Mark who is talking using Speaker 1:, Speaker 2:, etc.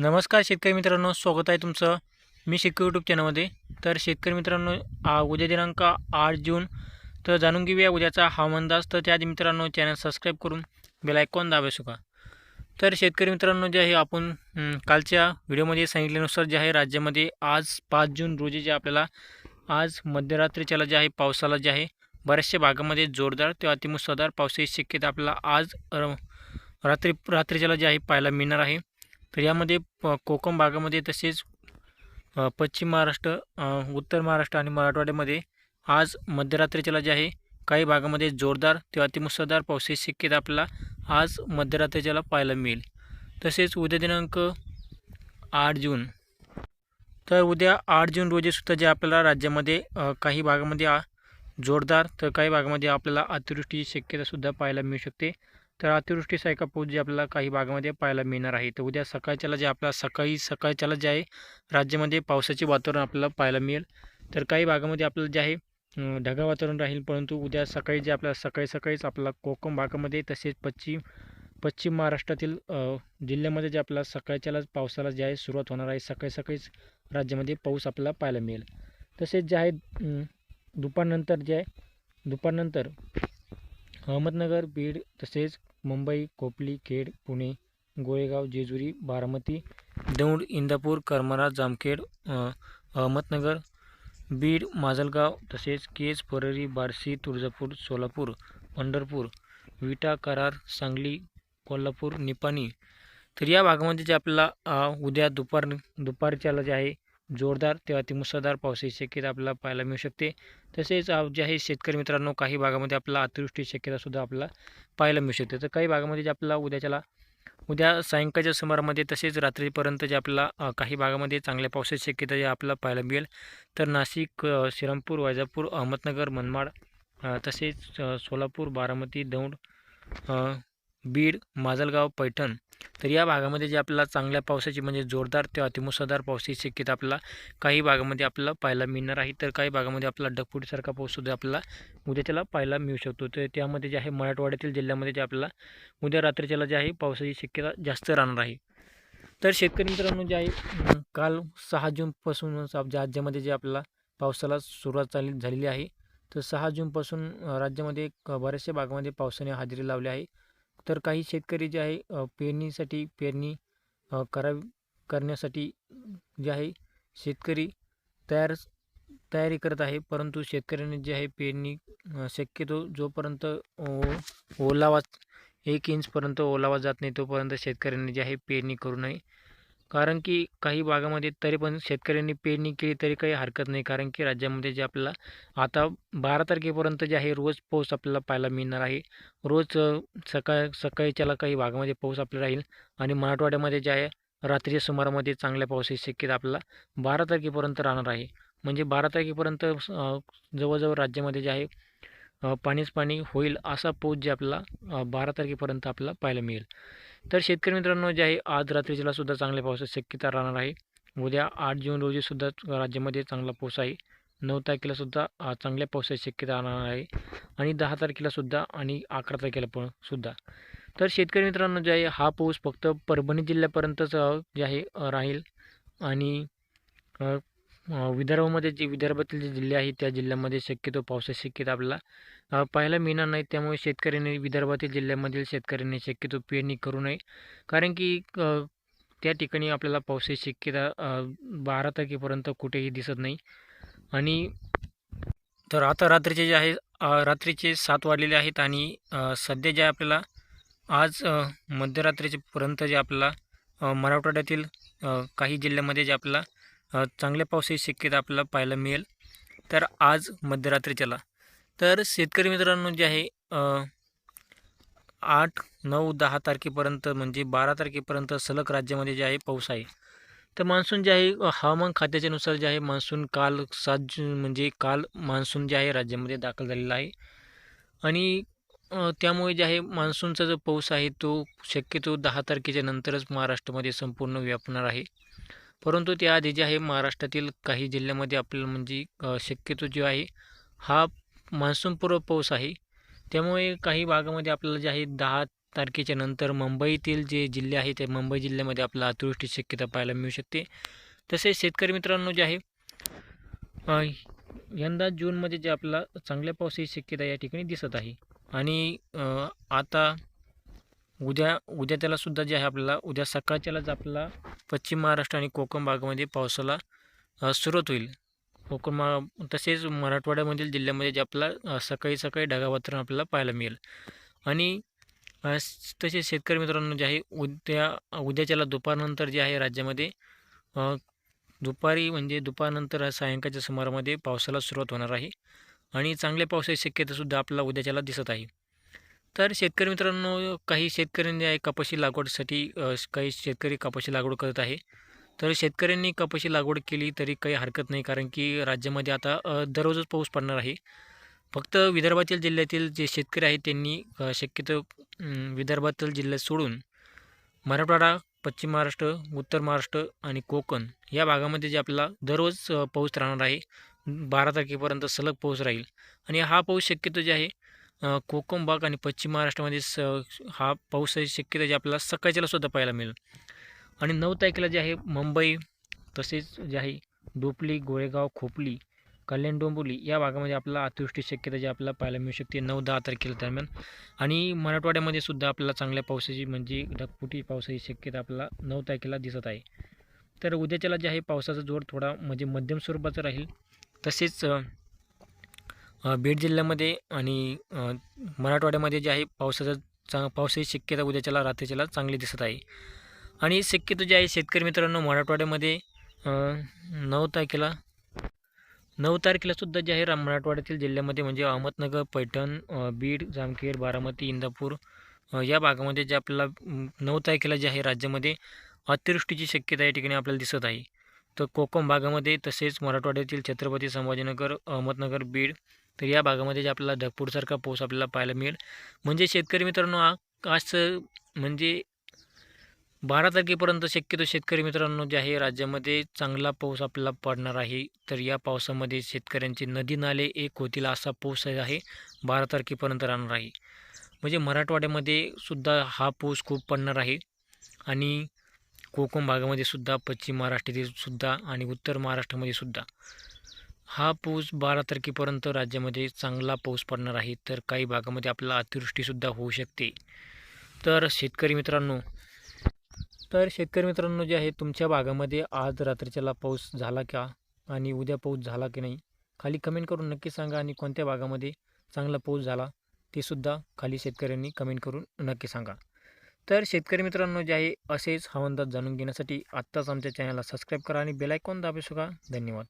Speaker 1: नमस्कार शेतकरी मित्रांनो स्वागत आहे तुमचं मी शेतकरी यूट्यूब चॅनलमध्ये तर शेतकरी मित्रांनो आ, उद्या दिनांक आठ जून तर जाणून घेऊया उद्याचा हवामान अंदाज तर त्याआधी मित्रांनो चॅनल सबस्क्राईब करून बेल आयकॉन दाबायचो का तर शेतकरी मित्रांनो जे आहे आपण कालच्या व्हिडिओमध्ये सांगितल्यानुसार जे आहे राज्यामध्ये आज पाच जून रोजी जे आपल्याला आज मध्यरात्रीच्याला जे आहे पावसाला जे आहे बऱ्याचशा भागामध्ये जोरदार ते अतिमुसळधार पावसाची शक्यता आपल्याला आज रात्री रात्रीच्याला जे आहे पाहायला मिळणार आहे. तर यामध्ये प कोकण भागामध्ये तसेच पश्चिम महाराष्ट्र उत्तर महाराष्ट्र आणि मराठवाड्यामध्ये आज मध्यरात्रीच्याला जे आहे. काही भागामध्ये जोरदार ते अतिमुसळधार पावसाची शक्यता आपल्याला आज मध्यरात्रीच्याला पाहायला मिळेल. तसेच उद्या दिनांक आठ जून. तर उद्या आठ जून रोजीसुद्धा जे आपल्याला राज्यामध्ये काही भागामध्ये आ जोरदार तर काही भागामध्ये आपल्याला अतिवृष्टीची शक्यतासुद्धा पाहायला मिळू शकते. तर अतिवृष्टीसारखा पाऊस जे आपल्याला काही भागामध्ये पाहायला मिळणार आहे. तर उद्या सकाळच्याला जे आपला सकाळी सकाळच्याला जे आहे राज्यामध्ये पावसाचे वातावरण आपल्याला पाहायला मिळेल. तर काही भागामध्ये आपल्याला जे आहे ढगा ढगाळ वातावरण राहील परंतु उद्या सकाळी जे आपल्याला सकाळी सकाळीच आपला कोकण भागामध्ये तसेच पश्चिम पश्चिम महाराष्ट्रातील जिल्ह्यामध्ये जे आपला सकाळच्यालाच पावसाला जे आहे सुरुवात होणार आहे. सकाळी सकाळीच राज्यामध्ये पाऊस आपल्याला पाहायला मिळेल. तसेच जे आहे दुपारनंतर जे आहे दुपारनंतर अहमदनगर बीड तसेच मुंबई कोपली खेड पुणे गोळेगाव जेजुरी बारामती दौंड इंदापूर करमाळा जामखेड अहमदनगर बीड माजलगाव तसेच केज परळी बार्शी तुळजापूर सोलापूर पंढरपूर विटा करार सांगली कोल्हापूर निपाणी. तर या भागामध्ये जे आपल्याला उद्या दुपार दुपारच्याला जे आहे जोरदार तेव्हा ती मुसळधार पावसाची शक्यता आपल्याला पाहायला मिळू शकते. तसेच जे आहे शेतकरी मित्रांनो काही भागामध्ये आपल्याला अतिवृष्टी शक्यतासुद्धा आपल्याला पाहायला मिळू शकते. तर काही भागामध्ये जे आपल्याला उद्याच्याला उद्या सायंकाळच्या सुमारामध्ये तसेच रात्रीपर्यंत जे आपल्याला काही भागामध्ये चांगल्या पावसाची शक्यता जे आपल्याला पाहायला मिळेल. तर नाशिक श्रीरामपूर वैजापूर अहमदनगर मनमाड तसेच सोलापूर बारामती दौंड बीड माजलगाव पैठण. तर या भागामध्ये जे आपल्याला चांगल्या पावसाची म्हणजे जोरदार ते अतिमुसळधार पावसाची शक्यता आपल्याला काही भागामध्ये आपल्याला पाहायला मिळणार आहे. तर काही भागामध्ये आपल्याला ढगफुटीसारखा पाऊससुद्धा आपल्याला उद्याच्याला पाहायला मिळू शकतो. तर त्यामध्ये जे आहे मराठवाड्यातील जिल्ह्यामध्ये जे आपल्याला उद्या रात्रीच्याला जे आहे पावसाची शक्यता जास्त राहणार आहे. तर शेतकरी मित्रांनो जे आहे काल सहा जूनपासूनच आपल्या राज्यामध्ये जे आपल्याला पावसाला सुरुवात चालली झालेली आहे. तर सहा जूनपासून राज्यामध्ये बऱ्याचशा भागामध्ये पावसाने हजेरी लावली आहे. तर काही शेतकरी जे आहे पेरणीसाठी पेरणी करावी करा करण्यासाठी जे आहे शेतकरी तयार तयारी करत आहे. परंतु शेतकऱ्यांनी जे आहे पेरणी शक्यतो जोपर्यंत ओ- ओलावा एक इंचपर्यंत ओलावा जात नाही तोपर्यंत शेतकऱ्यांनी जे आहे पेरणी करू नये. कारण की काही भागामध्ये तरी पण शेतकऱ्यांनी पेरणी केली तरी काही हरकत नाही. कारण की राज्यामध्ये जे आपल्याला आता बारा तारखेपर्यंत जे आहे रोज पाऊस आपल्याला पाहायला मिळणार आहे. रोज सकाळ सकाळच्याला काही भागामध्ये पाऊस आपल्याला राहील आणि मराठवाड्यामध्ये जे आहे रात्रीच्या सुमारामध्ये चांगल्या पावसाची शक्यता आपल्याला बारा तारखेपर्यंत राहणार आहे. म्हणजे बारा तारखेपर्यंत जवळजवळ राज्यामध्ये जे आहे पाणीच पाणी होईल असा पाऊस जे आपला बारा तारखेपर्यंत आपल्याला पाहायला मिळेल. तर शेतकरी मित्रांनो जे आहे आज रात्रीच्याला सुद्धा चांगल्या पावसाची शक्यता राहणार आहे. उद्या आठ जून रोजी सुद्धा राज्यामध्ये चांगला पाऊस आहे. नऊ तारखेला सुद्धा चांगल्या पावसाची शक्यता राहणार आहे. आणि दहा तारखेला सुद्धा आणि अकरा तारखेला पण सुद्धा. तर शेतकरी मित्रांनो जे आहे हा पाऊस फक्त परभणी जिल्ह्यापर्यंतच जे आहे राहील. आणि विदर्भामध्ये जे विदर्भातील जे जिल्हे आहेत त्या जिल्ह्यामध्ये शक्यतो पावसाची शक्यता आपल्याला पाहायला मिळणार नाही त्यामुळे शेतकऱ्यांनी विदर्भातील जिल्ह्यामधील शेतकऱ्यांनी शक्यतो पेरणी करू नये. कारण की त्या ठिकाणी आपल्याला पावसाची शक्यता बारा तारखेपर्यंत कुठेही दिसत नाही. आणि तर आता रात्रीचे जे आहे रात्रीचे सात वाजलेले आहेत आणि सध्या जे आपल्याला आज मध्यरात्रीच्यापर्यंत जे आपल्याला मराठवाड्यातील काही जिल्ह्यामध्ये जे आपल्याला चांगल्या पावसाची शक्यता आपल्याला पाहायला मिळेल. तर आज मध्यरात्रीच्याला तर शेतकरी मित्रांनो जे आहे आठ नऊ दहा तारखेपर्यंत म्हणजे बारा तारखेपर्यंत सलग राज्यामध्ये जे आहे पाऊस आहे. तर मान्सून जे आहे हवामान खात्याच्यानुसार जे आहे मान्सून काल सात जून म्हणजे काल मान्सून जे आहे राज्यामध्ये दाखल झालेला आहे. आणि त्यामुळे जे आहे मान्सूनचा जो पाऊस आहे तो शक्यतो दहा तारखेच्या नंतरच महाराष्ट्रामध्ये संपूर्ण व्यापणार आहे. परंतु त्याआधी जे आहे महाराष्ट्रातील काही जिल्ह्यामध्ये आपल्याला म्हणजे शक्यतो जो आहे हा मान्सूनपूर्व पाऊस आहे. त्यामुळे काही भागामध्ये आपल्याला जे आहे दहा तारखेच्या नंतर मुंबईतील जे जिल्हे आहे ते मुंबई जिल्ह्यामध्ये आपल्याला अतिवृष्टीची शक्यता पाहायला मिळू शकते. तसेच शेतकरी मित्रांनो जे आहे यंदा जूनमध्ये जे आपला चांगल्या पावसाची शक्यता या ठिकाणी दिसत आहे. आणि आता उद्या उद्या त्याला सुद्धा जे आहे आपल्याला उद्या सकाळच्यालाच आपला पश्चिम महाराष्ट्र आणि कोकण भागामध्ये पावसाला सुरुवात होईल. हो, कोकण मा तसेच मराठवाड्यामधील जिल्ह्यामध्ये जे आपला सकाळी सकाळी ढगाळ वातावरण आपल्याला पाहायला मिळेल. आणि तसेच शेतकरी मित्रांनो जे आहे उद्या उद्याच्याला दुपारनंतर जे आहे राज्यामध्ये दुपारी म्हणजे दुपारनंतर सायंकाळच्या सुमारामध्ये पावसाला सुरुवात होणार आहे. आणि चांगल्या पावसाची शक्यतासुद्धा आपल्याला उद्याच्याला दिसत आहे. तर शेतकरी मित्रांनो काही शेतकऱ्यांनी आहे कपाशी लागवडीसाठी काही शेतकरी कपाशी लागवड करत आहे. तर शेतकऱ्यांनी कपाशी लागवड केली तरी काही हरकत नाही कारण की राज्यामध्ये आता दररोजच पाऊस पडणार आहे. फक्त विदर्भातील जिल्ह्यातील जे शेतकरी आहेत त्यांनी शक्यतो विदर्भातील जिल्ह्यात सोडून मराठवाडा पश्चिम महाराष्ट्र उत्तर महाराष्ट्र आणि कोकण या भागामध्ये जे आपल्याला दररोज पाऊस राहणार आहे बारा तारखेपर्यंत सलग पाऊस राहील. आणि हा पाऊस शक्यतो जे आहे कोकम कोकण भाग आणि पश्चिम महाराष्ट्रामध्ये स हा पाऊस शक्यतो जे आपल्याला सकाळच्याला सुद्धा पाहायला मिळेल. आणि नऊ तारखेला जे आहे मुंबई तसेच जे आहे डोपली गोळेगाव खोपली कल्याण डोंबोली या भागामध्ये आपल्याला अतिवृष्टी शक्यता जी आपल्याला पाहायला मिळू शकते नऊ दहा तारखेला दरम्यान. आणि मराठवाड्यामध्ये सुद्धा आपल्याला चांगल्या पावसाची म्हणजे ढगफुटी पावसाची शक्यता आपल्याला नऊ तारखेला दिसत आहे. तर उद्याच्याला जे आहे पावसाचा जोर थोडा म्हणजे मध्यम स्वरूपाचा राहील. तसेच बीड जिल्ह्यामध्ये आणि मराठवाड्यामध्ये जे आहे पावसाचा चा पावसाची शक्यता उद्याच्याला रात्रीच्याला चांगली दिसत आहे. आणि शक्यतो जे आहे शेतकरी मित्रांनो मराठवाड्यामध्ये नऊ तारखेला नऊ तारखेलासुद्धा जे आहे राम मराठवाड्यातील जिल्ह्यामध्ये म्हणजे अहमदनगर पैठण बीड जामखेड बारामती इंदापूर या भागामध्ये जे आपल्याला नऊ तारखेला जे आहे राज्यामध्ये अतिवृष्टीची शक्यता या ठिकाणी आपल्याला दिसत आहे. तर कोकम भागामध्ये तसेच मराठवाड्यातील छत्रपती संभाजीनगर अहमदनगर बीड तर या भागामध्ये जे आपल्याला ढगपूरसारखा पाऊस आपल्याला पाहायला मिळेल. म्हणजे शेतकरी मित्रांनो आज म्हणजे बारा तारखेपर्यंत शक्यतो शेतकरी मित्रांनो जे आहे राज्यामध्ये चांगला पाऊस आपल्याला पडणार आहे. तर या पावसामध्ये शेतकऱ्यांचे नदी नाले एक होतील असा पाऊस आहे बारा तारखेपर्यंत राहणार आहे. म्हणजे मराठवाड्यामध्ये सुद्धा हा पाऊस खूप पडणार आहे आणि कोकण भागामध्ये सुद्धा पश्चिम महाराष्ट्रातील सुद्धा आणि उत्तर महाराष्ट्रामध्ये सुद्धा हा पाऊस बारा तारखेपर्यंत राज्यामध्ये चांगला पाऊस पडणार आहे. तर काही भागामध्ये आपल्याला अतिवृष्टीसुद्धा होऊ शकते. तर शेतकरी मित्रांनो तर शेतकरी मित्रांनो जे आहे तुमच्या भागामध्ये आज रात्रीच्याला पाऊस झाला का? आणि उद्या पाऊस झाला की नाही? खाली कमेंट करून नक्की सांगा आणि कोणत्या भागामध्ये चांगला पाऊस झाला ते सुद्धा खाली शेतकऱ्यांनी कमेंट करून नक्की सांगा. तर शेतकरी मित्रांनो जे आहे असेच हवामान जाणून घेण्यासाठी आत्ताच आमच्या चॅनलला सबस्क्राईब करा आणि बेलायकॉन दाबू शका धन्यवाद.